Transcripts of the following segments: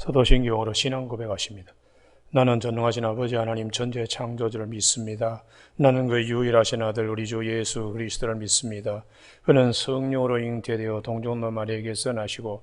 사도신경으로 신앙 고백하십니다. 나는 전능하신 아버지 하나님 전체 창조주를 믿습니다. 나는 그 유일하신 아들 우리 주 예수 그리스도를 믿습니다. 그는 성령으로 잉태되어 동정노 마리에게서 나시고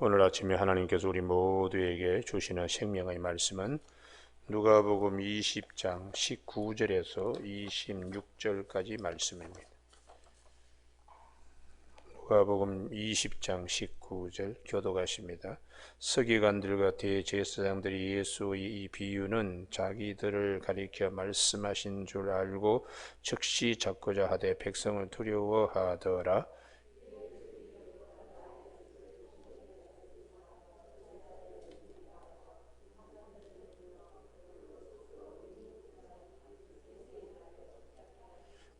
오늘 아침에 하나님께서 우리 모두에게 주시는 생명의 말씀은 누가복음 20장 19절에서 26절까지 말씀입니다. 누가복음 20장 19절 교도가십니다. 서기관들과 대제사장들이 예수의 이 비유는 자기들을 가리켜 말씀하신 줄 알고 즉시 잡고자 하되 백성을 두려워하더라.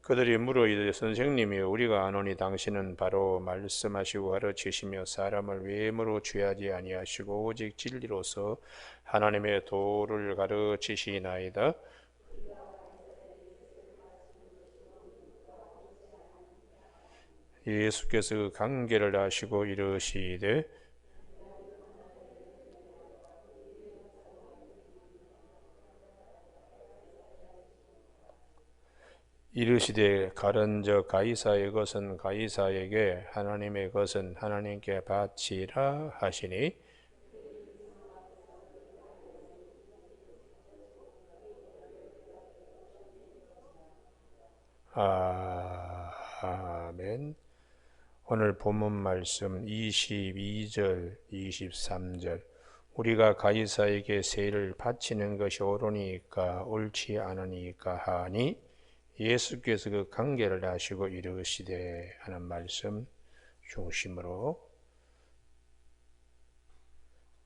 그들이 물어 이르되 선생님이 우리가 아노니 당신은 바로 말씀하시고 가르치시며 사람을 외모로 취하지 아니하시고 오직 진리로서 하나님의 도를 가르치시나이다. 예수께서 그 관계를 아시고 이르시되 이르시되 가른 저 가이사의 것은 가이사에게 하나님의 것은 하나님께 바치라 하시니 아, 아멘. 오늘 본문 말씀 22절, 23절. 우리가 가이사에게 세를 바치는 것이 옳으니까 옳지 않으니까 하니 예수께서 그 관계를 아시고 이르시되 하는 말씀 중심으로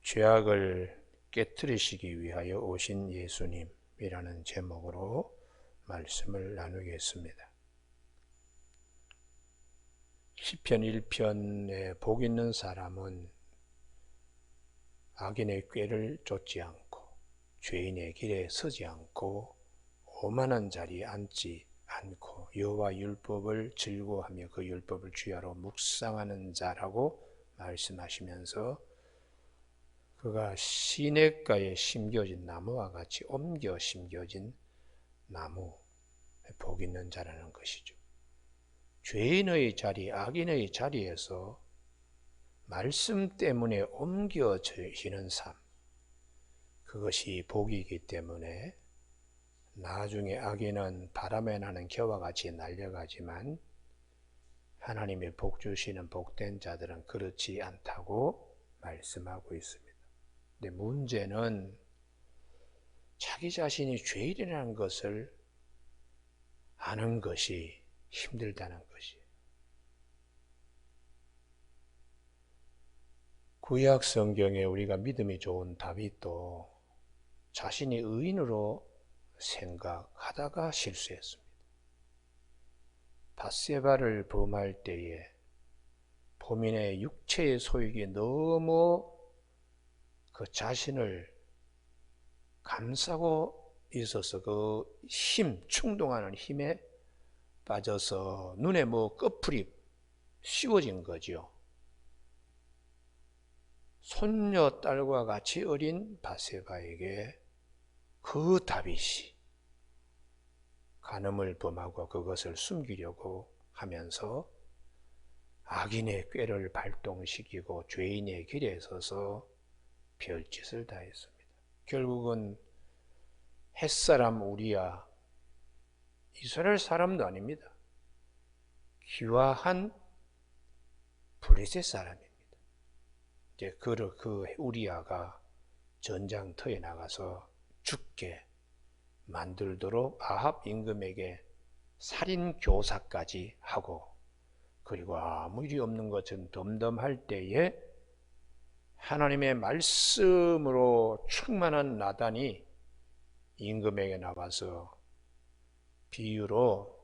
죄악을 깨뜨리시기 위하여 오신 예수님이라는 제목으로 말씀을 나누겠습니다. 시편 1편에 복 있는 사람은 악인의 꾀를 쫓지 않고 죄인의 길에 서지 않고 오만한 자리에 앉지 않고 여호와 율법을 즐거워하며 그 율법을 주야로 묵상하는 자라고 말씀하시면서 그가 시냇가에 심겨진 나무와 같이 옮겨 심겨진 나무 복 있는 자라는 것이죠. 죄인의 자리, 악인의 자리에서 말씀 때문에 옮겨지는 삶, 그것이 복이기 때문에 나중에 악인은 바람에 나는 겨와 같이 날려가지만 하나님의 복 주시는 복된 자들은 그렇지 않다고 말씀하고 있습니다. 근데 문제는 자기 자신이 죄인이라는 것을 아는 것이 힘들다는 것이. 구약 성경에 우리가 믿음이 좋은 다윗도 자신이 의인으로 생각하다가 실수했습니다. 바세바를 범할 때에 범인의 육체의 소욕이 너무 그 자신을 감싸고 있어서 그 힘, 충동하는 힘에 빠져서 눈에 뭐 꺼풀이 씌워진 거죠. 손녀 딸과 같이 어린 바세바에게 그 다윗이 간음을 범하고 그것을 숨기려고 하면서 악인의 꾀를 발동시키고 죄인의 길에 서서 별짓을 다했습니다. 결국은 햇사람 우리야 이스라엘 사람도 아닙니다. 귀화한 블레셋 사람입니다. 이제 그, 그 우리아가 전장터에 나가서 죽게 만들도록 아합 임금에게 살인 교사까지 하고 그리고 아무 일이 없는 것은 덤덤할 때에 하나님의 말씀으로 충만한 나단이 임금에게 나와서 비유로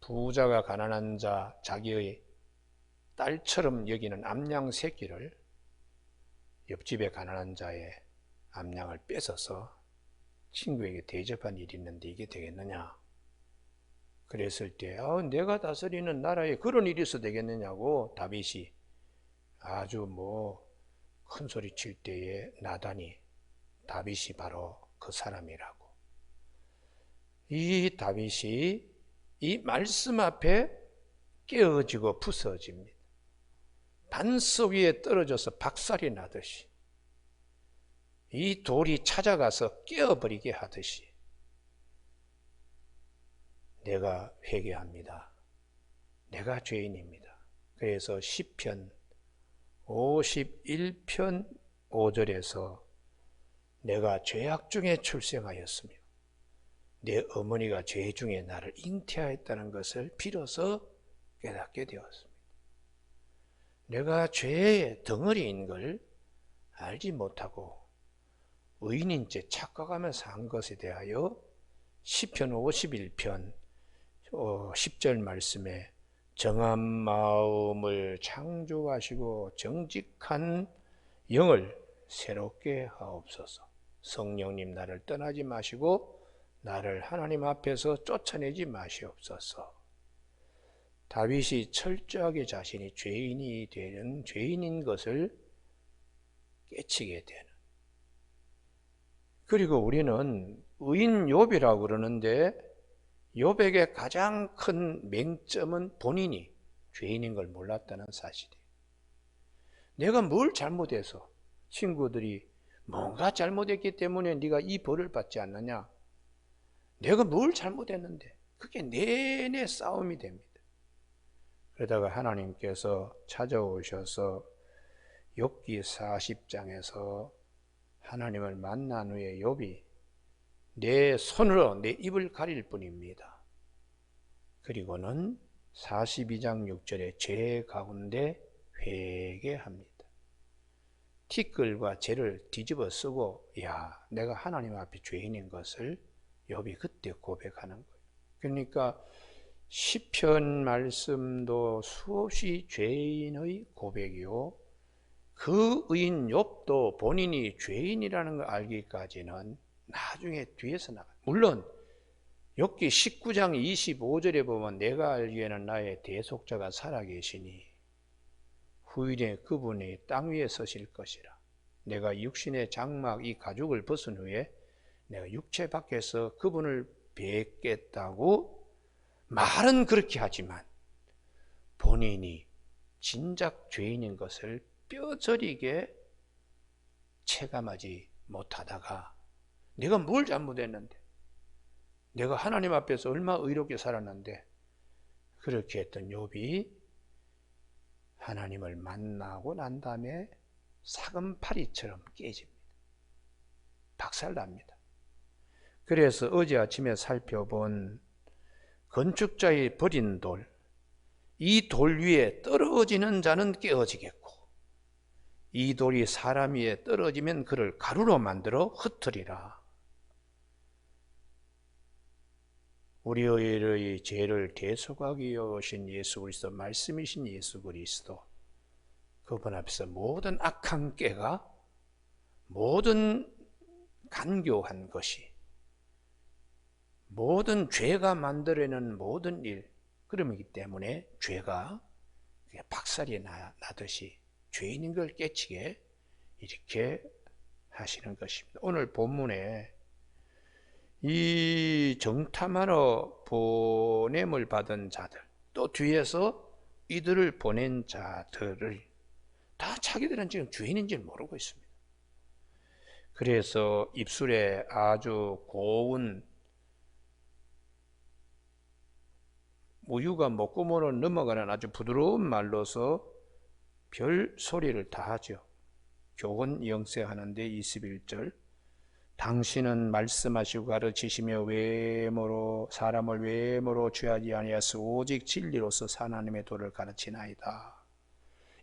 부자가 가난한 자 자기의 딸처럼 여기는 암양 새끼를 옆집에 가난한 자의 암양을 뺏어서 친구에게 대접한 일이 있는데 이게 되겠느냐? 그랬을 때, 아, 내가 다스리는 나라에 그런 일이 있어 되겠느냐고 다윗이 아주 뭐 큰 소리 칠 때에 나단이 다윗이 바로 그 사람이라고. 이 다윗이 이 말씀 앞에 깨어지고 부서집니다. 반석 위에 떨어져서 박살이 나듯이 이 돌이 찾아가서 깨어버리게 하듯이 내가 회개합니다. 내가 죄인입니다. 그래서 시편 51편 5절에서 내가 죄악 중에 출생하였으며 내 어머니가 죄 중에 나를 잉태하였다는 것을 빌어서 깨닫게 되었습니다. 내가 죄의 덩어리인 걸 알지 못하고 의인인 채 착각하면서 한 것에 대하여 시편 51편 10절 어, 말씀에 정한 마음을 창조하시고 정직한 영을 새롭게 하옵소서. 성령님 나를 떠나지 마시고 나를 하나님 앞에서 쫓아내지 마시옵소서. 다윗이 철저하게 자신이 죄인이 되는 죄인인 것을 깨치게 되는. 그리고 우리는 의인 욥이라고 그러는데 욥에게 가장 큰 맹점은 본인이 죄인인 걸 몰랐다는 사실이에요. 내가 뭘 잘못해서 친구들이 뭔가 잘못했기 때문에 네가 이 벌을 받지 않느냐? 내가 뭘 잘못했는데 그게 내내 싸움이 됩니다. 그러다가 하나님께서 찾아오셔서 욥기 40장에서 하나님을 만난 후에 욥이 내 손으로 내 입을 가릴 뿐입니다. 그리고는 42장 6절에 죄 가운데 회개합니다. 티끌과 죄를 뒤집어 쓰고 야 내가 하나님 앞에 죄인인 것을 욥이 그때 고백하는 거예요. 그러니까 시편 말씀도 수없이 죄인의 고백이요. 그 의인 욥도 본인이 죄인이라는 걸 알기까지는 나중에 뒤에서 나가. 물론 욥기 19장 25절에 보면 내가 알기에는 나의 대속자가 살아계시니 후일에 그분이 땅 위에 서실 것이라. 내가 육신의 장막 이 가죽을 벗은 후에 내가 육체 밖에서 그분을 뵙겠다고 말은 그렇게 하지만 본인이 진작 죄인인 것을 뼈저리게 체감하지 못하다가 내가 뭘 잘못했는데 내가 하나님 앞에서 얼마 의롭게 살았는데 그렇게 했던 욥이 하나님을 만나고 난 다음에 사금파리처럼 깨집니다. 박살납니다. 그래서 어제 아침에 살펴본 건축자의 버린 돌, 이 돌 위에 떨어지는 자는 깨어지겠고, 이 돌이 사람 위에 떨어지면 그를 가루로 만들어 흩으리라. 우리의 죄를 대속하기 오신 예수 그리스도, 말씀이신 예수 그리스도, 그분 앞에서 모든 악한 깨가, 모든 간교한 것이 모든 죄가 만들어내는 모든 일, 그러기 때문에 죄가 박살이 나, 나듯이 죄인인 걸 깨치게 이렇게 하시는 것입니다. 오늘 본문에 이 정탐하러 보냄을 받은 자들, 또 뒤에서 이들을 보낸 자들을 다 자기들은 지금 죄인인지 모르고 있습니다. 그래서 입술에 아주 고운 우유가 목구멍으로 넘어가는 아주 부드러운 말로서 별 소리를 다 하죠. 교훈 영세하는데 21절 당신은 말씀하시고 가르치시며 외모로 사람을 외모로 취하지 아니하서 오직 진리로서 하나님의 도를 가르치나이다.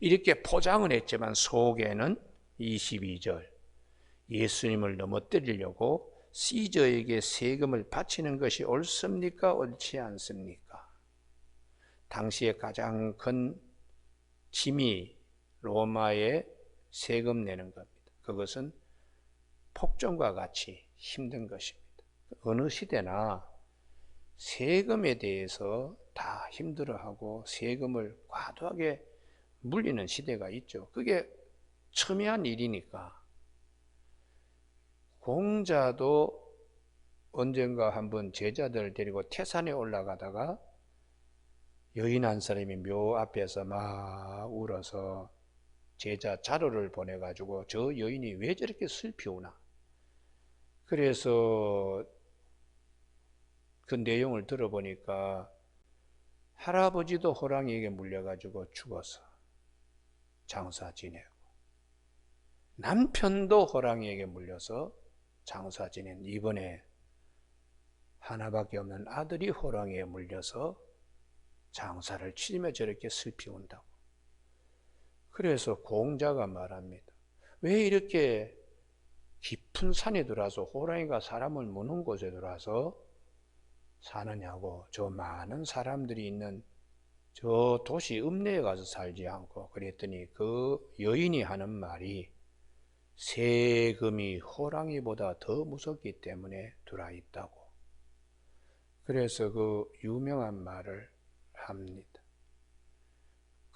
이렇게 포장을 했지만 속에는 22절 예수님을 넘어뜨리려고 시저에게 세금을 바치는 것이 옳습니까? 옳지 않습니까? 당시에 가장 큰 짐이 로마에 세금 내는 겁니다. 그것은 폭정과 같이 힘든 것입니다. 어느 시대나 세금에 대해서 다 힘들어하고 세금을 과도하게 물리는 시대가 있죠. 그게 첨예한 일이니까. 공자도 언젠가 한번 제자들을 데리고 태산에 올라가다가 여인 한 사람이 묘 앞에서 막 울어서 제자 자료를 보내가지고 저 여인이 왜 저렇게 슬피 우나? 그래서 그 내용을 들어보니까 할아버지도 호랑이에게 물려가지고 죽어서 장사 지내고 남편도 호랑이에게 물려서 장사 지낸 이번에 하나밖에 없는 아들이 호랑이에 물려서 장사를 치며 저렇게 슬피 운다고. 그래서 공자가 말합니다. 왜 이렇게 깊은 산에 들어와서 호랑이가 사람을 무는 곳에 들어와서 사느냐고 저 많은 사람들이 있는 저 도시 읍내에 가서 살지 않고 그랬더니 그 여인이 하는 말이 세금이 호랑이보다 더 무섭기 때문에 들어와 있다고. 그래서 그 유명한 말을 합니다.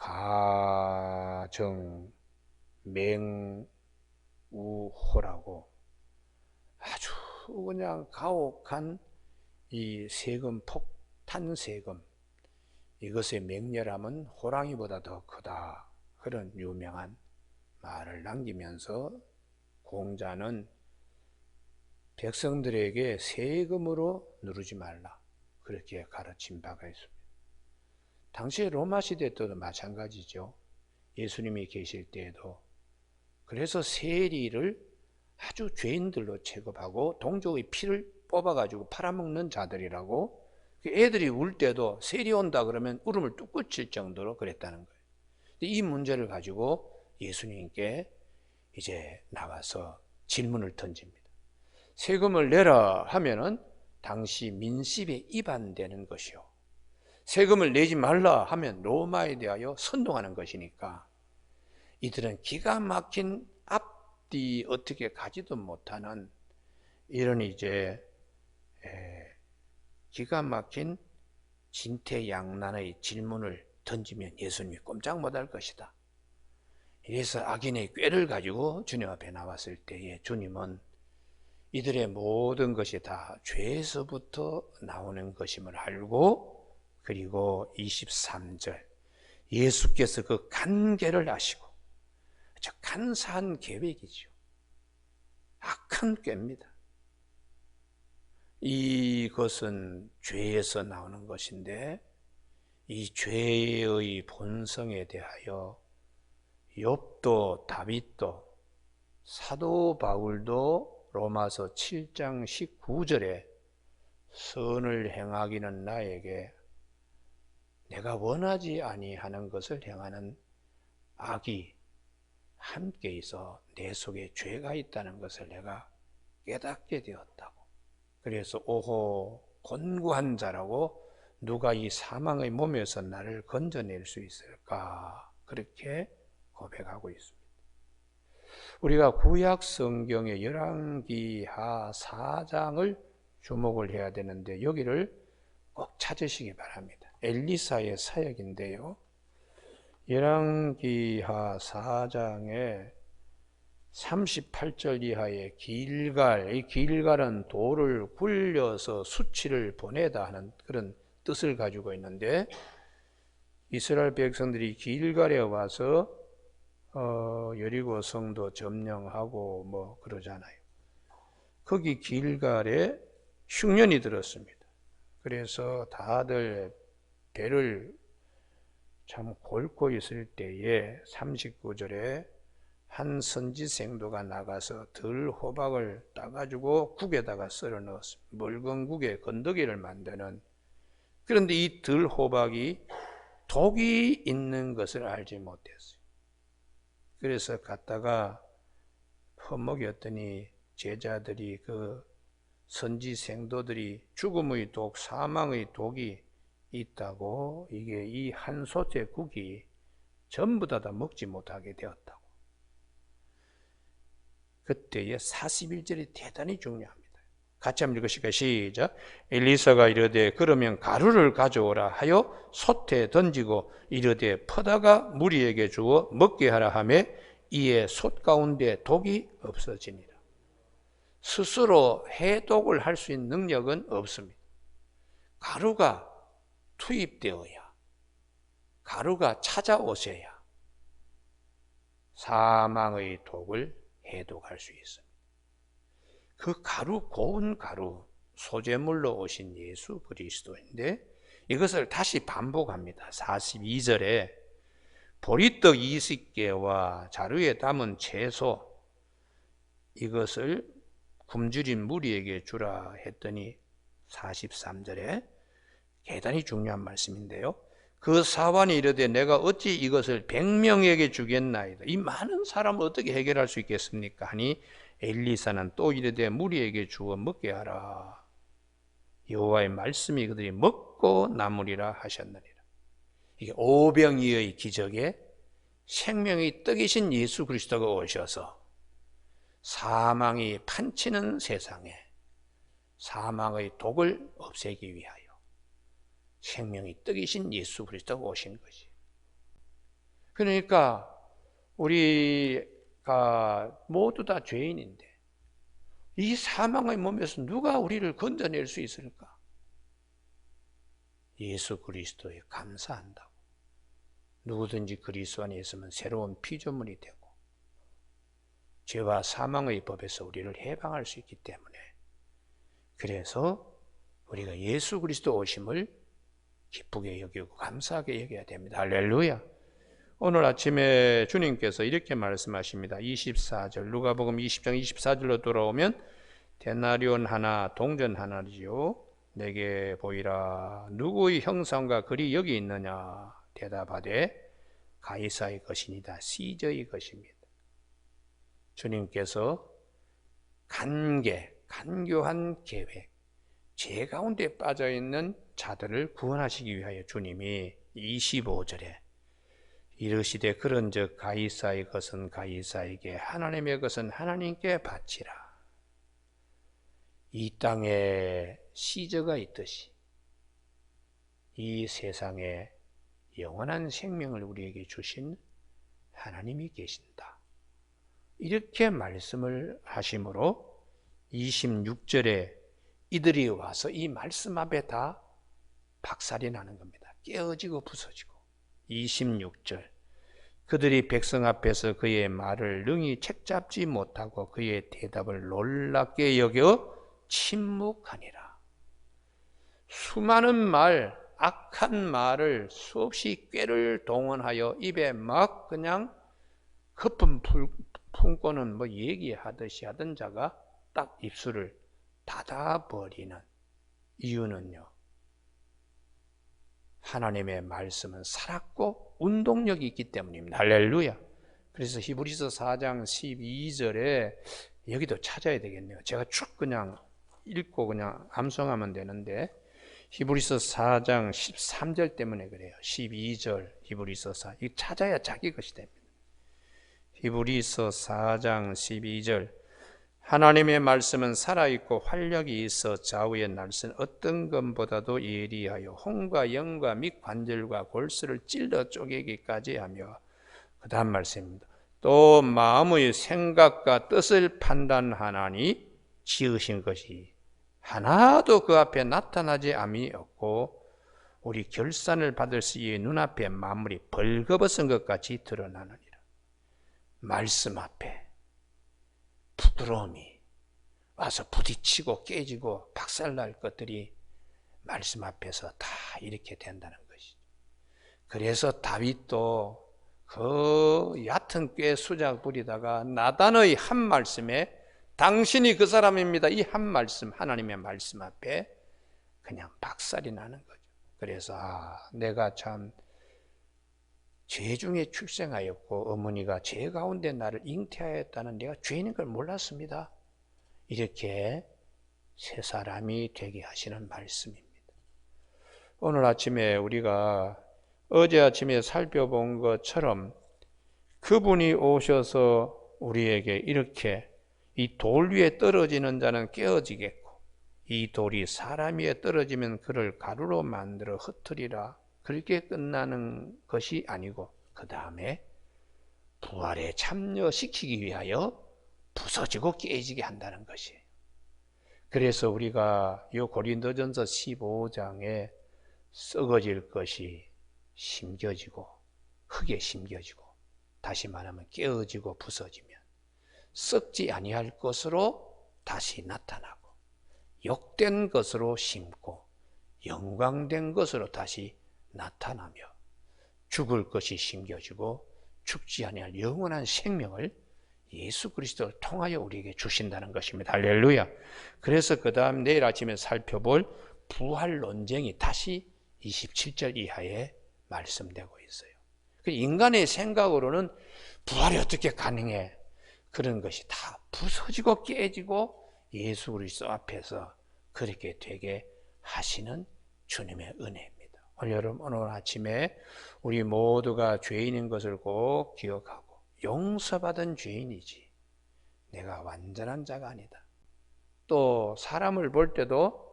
가정 맹우호라고 아주 그냥 가혹한 이 세금 폭탄 세금 이것의 맹렬함은 호랑이보다 더 크다. 그런 유명한 말을 남기면서 공자는 백성들에게 세금으로 누르지 말라. 그렇게 가르친 바가 있습니다. 당시 로마 시대 때도 마찬가지죠. 예수님이 계실 때에도. 그래서 세리를 아주 죄인들로 취급하고 동족의 피를 뽑아가지고 팔아먹는 자들이라고 그 애들이 울 때도 세리 온다 그러면 울음을 뚝 끊칠 정도로 그랬다는 거예요. 이 문제를 가지고 예수님께 이제 나와서 질문을 던집니다. 세금을 내라 하면은 당시 민심에 위반되는 것이요. 세금을 내지 말라 하면 로마에 대하여 선동하는 것이니까 이들은 기가 막힌 앞뒤 어떻게 가지도 못하는 이런 이제 기가 막힌 진퇴양난의 질문을 던지면 예수님이 꼼짝 못할 것이다. 이래서 악인의 꾀를 가지고 주님 앞에 나왔을 때에 주님은 이들의 모든 것이 다 죄에서부터 나오는 것임을 알고 그리고 23절 예수께서 그 간계를 아시고 저 간사한 계획이죠. 악한 꾀입니다. 이것은 죄에서 나오는 것인데 이 죄의 본성에 대하여 욥도 다윗도 사도 바울도 로마서 7장 19절에 선을 행하기는 나에게 내가 원하지 아니하는 것을 행하는 악이 함께 있어 내 속에 죄가 있다는 것을 내가 깨닫게 되었다고. 그래서 오호 곤고한 자라고 누가 이 사망의 몸에서 나를 건져낼 수 있을까? 그렇게 고백하고 있습니다. 우리가 구약 성경의 열왕기하 4장을 주목을 해야 되는데 여기를 꼭 찾으시기 바랍니다. 엘리사의 사역인데요. 열왕기하 4장에 38절 이하의 길갈, 이 길갈은 돌을 굴려서 수치를 보내다 하는 그런 뜻을 가지고 있는데 이스라엘 백성들이 길갈에 와서 어, 여리고 성도 점령하고 뭐 그러잖아요. 거기 길갈에 흉년이 들었습니다. 그래서 다들 배를 참 곪고 있을 때에 39절에 한 선지 생도가 나가서 들 호박을 따가지고 국에다가 썰어 넣었습니다. 묽은 국에 건더기를 만드는 그런데 이 들 호박이 독이 있는 것을 알지 못했어요. 그래서 갔다가 퍼먹였더니 제자들이 그 선지 생도들이 죽음의 독, 사망의 독이 있다고 이게 이한 솥의 국이 전부 다 다 먹지 못하게 되었다고. 그때의 41절이 대단히 중요합니다. 같이 한번 읽으실까요? 시작. 엘리사가 이르되 그러면 가루를 가져오라 하여 솥에 던지고 이르되 퍼다가 무리에게 주어 먹게 하라 하매 이에 솥 가운데 독이 없어지니라. 스스로 해독을 할 수 있는 능력은 없습니다. 가루가 투입되어야, 가루가 찾아오셔야 사망의 독을 해독할 수 있습니다. 그 가루, 고운 가루, 소재물로 오신 예수 그리스도인데 이것을 다시 반복합니다. 42절에 보리떡 20개와 자루에 담은 채소 이것을 굶주린 무리에게 주라 했더니 43절에 대단히 중요한 말씀인데요. 그 사환이 이르되 내가 어찌 이것을 백명에게 주겠나이다. 이 많은 사람을 어떻게 해결할 수 있겠습니까? 하니 엘리사는 또 이르되 무리에게 주어 먹게 하라. 여호와의 말씀이 그들이 먹고 남으리라 하셨느니라. 이게 오병이의 기적에 생명의 떡이신 예수 그리스도가 오셔서 사망이 판치는 세상에 사망의 독을 없애기 위하여 생명이 떡이신 예수 그리스도가 오신 것이. 그러니까 우리가 모두 다 죄인인데 이 사망의 몸에서 누가 우리를 건져낼 수 있을까? 예수 그리스도에 감사한다고. 누구든지 그리스도 안에 있으면 새로운 피조물이 되고 죄와 사망의 법에서 우리를 해방할 수 있기 때문에 그래서 우리가 예수 그리스도 오심을 기쁘게 여기고 감사하게 여겨야 됩니다. 할렐루야. 오늘 아침에 주님께서 이렇게 말씀하십니다. 24절 누가복음 20장 24절로 돌아오면 데나리온 하나 동전 하나지요. 내게 보이라 누구의 형상과 글이 여기 있느냐 대답하되 가이사의 것이니다 시저의 것입니다. 주님께서 간계 간교한 계획 죄 가운데 빠져 있는 자들을 구원하시기 위하여 주님이 25절에 이르시되 그런즉 가이사의 것은 가이사에게 하나님의 것은 하나님께 바치라. 이 땅에 시저가 있듯이 이 세상에 영원한 생명을 우리에게 주신 하나님이 계신다. 이렇게 말씀을 하심으로 26절에 이들이 와서 이 말씀 앞에 다 박살이 나는 겁니다. 깨어지고 부서지고. 26절. 그들이 백성 앞에서 그의 말을 능히 책잡지 못하고 그의 대답을 놀랍게 여겨 침묵하니라. 수많은 말, 악한 말을 수없이 꾀를 동원하여 입에 막 그냥 거품 품고는 뭐 얘기하듯이 하던 자가 딱 입술을 닫아버리는 이유는요. 하나님의 말씀은 살았고 운동력이 있기 때문입니다. 할렐루야. 그래서 히브리서 4장 12절에 여기도 찾아야 되겠네요. 제가 쭉 그냥 읽고 그냥 암송하면 되는데 히브리서 4장 13절 때문에 그래요. 12절 히브리서 4. 이 찾아야 자기 것이 됩니다. 히브리서 4장 12절 하나님의 말씀은 살아있고 활력이 있어 좌우의 날선 어떤 것보다도 예리하여 홍과 영과 및 관절과 골수를 찔러 쪼개기까지 하며 그 다음 말씀입니다. 또 마음의 생각과 뜻을 판단하나니 지으신 것이 하나도 그 앞에 나타나지 없고 우리 결산을 받을 시에 눈앞에 만물이 벌거벗은 것 같이 드러나느니라. 말씀 앞에 부끄러움이 와서 부딪히고 깨지고 박살날 것들이 말씀 앞에서 다 이렇게 된다는 것이죠. 그래서 다윗도 그 얕은 꾀 수작 부리다가 나단의 한 말씀에 당신이 그 사람입니다. 이 한 말씀, 하나님의 말씀 앞에 그냥 박살이 나는 거죠. 그래서 아, 내가 참 죄 중에 출생하였고 어머니가 죄 가운데 나를 잉태하였다는 내가 죄인인 걸 몰랐습니다. 이렇게 새 사람이 되게 하시는 말씀입니다. 오늘 아침에 우리가 어제 아침에 살펴본 것처럼 그분이 오셔서 우리에게 이렇게 이 돌 위에 떨어지는 자는 깨어지겠고 이 돌이 사람 위에 떨어지면 그를 가루로 만들어 흩으리라 그렇게 끝나는 것이 아니고 그 다음에 부활에 참여시키기 위하여 부서지고 깨지게 한다는 것이에요. 그래서 우리가 이 고린도전서 15장에 썩어질 것이 심겨지고 흙에 심겨지고 다시 말하면 깨어지고 부서지면 썩지 아니할 것으로 다시 나타나고 욕된 것으로 심고 영광된 것으로 다시 나타나며 죽을 것이 심겨지고 죽지 아니할 영원한 생명을 예수 그리스도를 통하여 우리에게 주신다는 것입니다. 할렐루야. 그래서 그 다음 내일 아침에 살펴볼 부활 논쟁이 다시 27절 이하에 말씀되고 있어요. 그 인간의 생각으로는 부활이 어떻게 가능해? 그런 것이 다 부서지고 깨지고 예수 그리스도 앞에서 그렇게 되게 하시는 주님의 은혜입니다. 여러분 오늘 아침에 우리 모두가 죄인인 것을 꼭 기억하고 용서받은 죄인이지 내가 완전한 자가 아니다. 또 사람을 볼 때도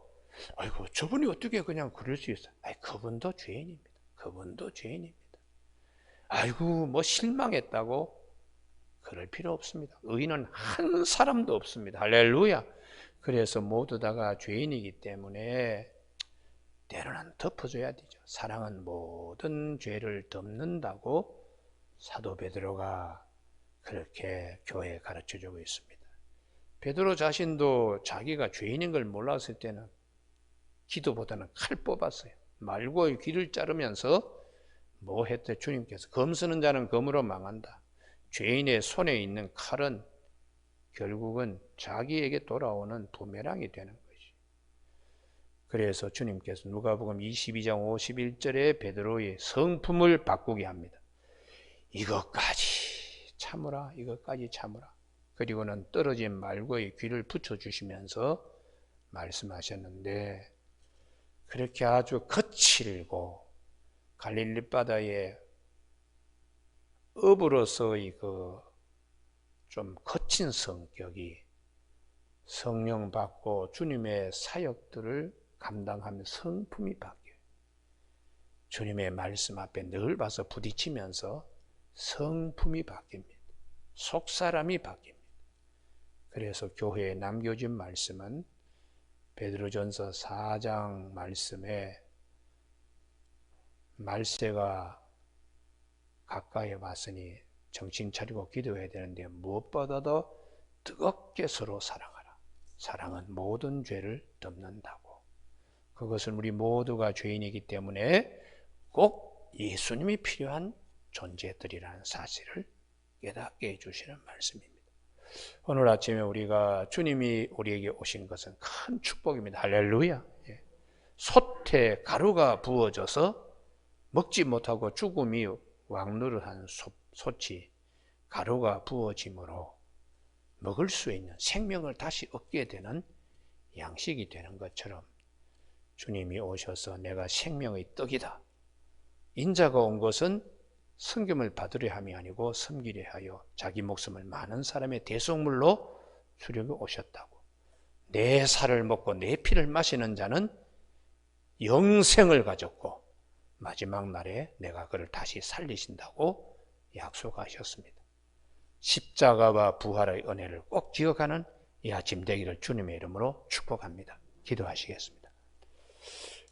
아이고 저분이 어떻게 그냥 그럴 수 있어? 아이 그분도 죄인입니다. 그분도 죄인입니다. 아이고 뭐 실망했다고 그럴 필요 없습니다. 의인은 한 사람도 없습니다. 할렐루야. 그래서 모두 다가 죄인이기 때문에 때로는 덮어줘야 되죠. 사랑은 모든 죄를 덮는다고 사도 베드로가 그렇게 교회에 가르쳐 주고 있습니다. 베드로 자신도 자기가 죄인인 걸 몰랐을 때는 기도보다는 칼 뽑았어요. 말고의 귀를 자르면서 뭐 했대? 주님께서 검 쓰는 자는 검으로 망한다. 죄인의 손에 있는 칼은 결국은 자기에게 돌아오는 부메랑이 되는. 그래서 주님께서 누가복음 22장 51절에 베드로의 성품을 바꾸게 합니다. 이것까지 참으라, 이것까지 참으라. 그리고는 떨어진 말고의 귀를 붙여주시면서 말씀하셨는데, 그렇게 아주 거칠고 갈릴리 바다에 업으로서의 그 좀 거친 성격이 성령 받고 주님의 사역들을 감당하면 성품이 바뀌어요. 주님의 말씀 앞에 늘 봐서 부딪히면서 성품이 바뀝니다. 속사람이 바뀝니다. 그래서 교회에 남겨진 말씀은 베드로전서 4장 말씀에 말세가 가까이 왔으니 정신 차리고 기도해야 되는데 무엇보다도 뜨겁게 서로 사랑하라. 사랑은 모든 죄를 덮는다고. 그것은 우리 모두가 죄인이기 때문에 꼭 예수님이 필요한 존재들이라는 사실을 깨닫게 해주시는 말씀입니다. 오늘 아침에 우리가 주님이 우리에게 오신 것은 큰 축복입니다. 할렐루야. 예. 솥에 가루가 부어져서 먹지 못하고 죽음이 왕노릇한 솥이 가루가 부어짐으로 먹을 수 있는 생명을 다시 얻게 되는 양식이 되는 것처럼 주님이 오셔서 내가 생명의 떡이다. 인자가 온 것은 성김을 받으려 함이 아니고 섬기려 하여 자기 목숨을 많은 사람의 대속물로 주려고 오셨다고. 내 살을 먹고 내 피를 마시는 자는 영생을 가졌고 마지막 날에 내가 그를 다시 살리신다고 약속하셨습니다. 십자가와 부활의 은혜를 꼭 기억하는 이 아침 되기를 주님의 이름으로 축복합니다. 기도하시겠습니다.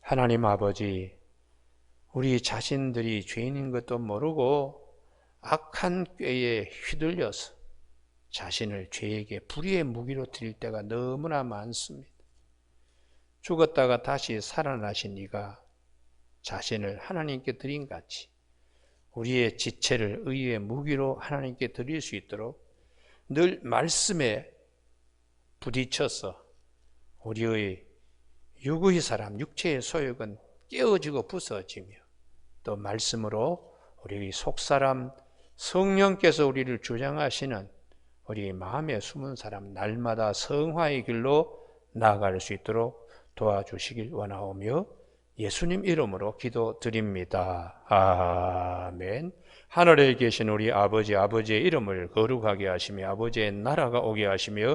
하나님 아버지, 우리 자신들이 죄인인 것도 모르고 악한 꾀에 휘둘려서 자신을 죄에게 불의의 무기로 드릴 때가 너무나 많습니다. 죽었다가 다시 살아나신 이가 자신을 하나님께 드린 같이 우리의 지체를 의의 무기로 하나님께 드릴 수 있도록 늘 말씀에 부딪혀서 우리의 육의 사람, 육체의 소욕은 깨어지고 부서지며 또 말씀으로 우리 속사람 성령께서 우리를 주장하시는 우리 마음에 숨은 사람 날마다 성화의 길로 나아갈 수 있도록 도와주시길 원하오며 예수님 이름으로 기도드립니다. 아멘. 하늘에 계신 우리 아버지 아버지의 이름을 거룩하게 하시며 아버지의 나라가 오게 하시며